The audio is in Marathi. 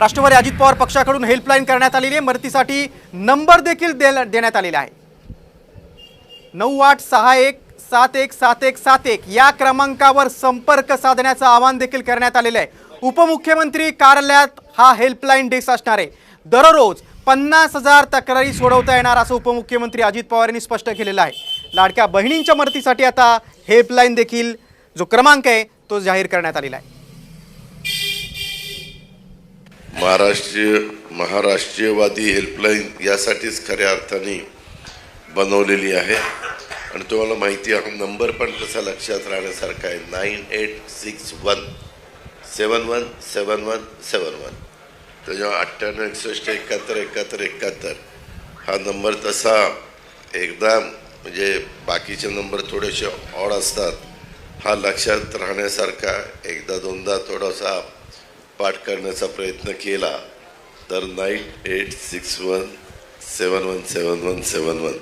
राष्ट्रवादी अजित पवार पक्षाकडून हेल्पलाईन करण्यात आलेली आहे. मदतीसाठी नंबर देखील दे देण्यात आलेला आहे. नऊ आठ सहा एक सात एक सात एक सात एक या क्रमांकावर संपर्क साधण्याचं आवाहन देखील करण्यात आलेलं आहे. उपमुख्यमंत्री कार्यालयात हा हेल्पलाईन डेस्क असणार आहे. दररोज पन्नास हजार तक्रारी सोडवता येणार असं उपमुख्यमंत्री अजित पवार यांनी स्पष्ट केलेलं आहे. लाडक्या बहिणींच्या मदतीसाठी आता हेल्पलाईन देखील जो क्रमांक आहे तो जाहीर करण्यात आलेला आहे. महाराष्ट्रीय महाराष्ट्रीयवादी हेल्पलाईन यासाठीच खऱ्या अर्थाने बनवलेली आहे. आणि तुम्हाला माहिती आहे हा नंबर पण कसा लक्षात राहण्यासारखा आहे. Nine eight six one seven one seven one seven one. त्याच्यामुळे अठ्ठ्याण्णव एकसष्ट एकाहत्तर एकाहत्तर एकाहत्तर. हा नंबर तसा एकदा म्हणजे बाकीचे नंबर थोडेसे ऑड असतात. हा लक्षात राहण्यासारखा एकदा दोनदा थोडासा पाठ करण्याचा प्रयत्न केला तर nine eight six one seven one seven one seven one.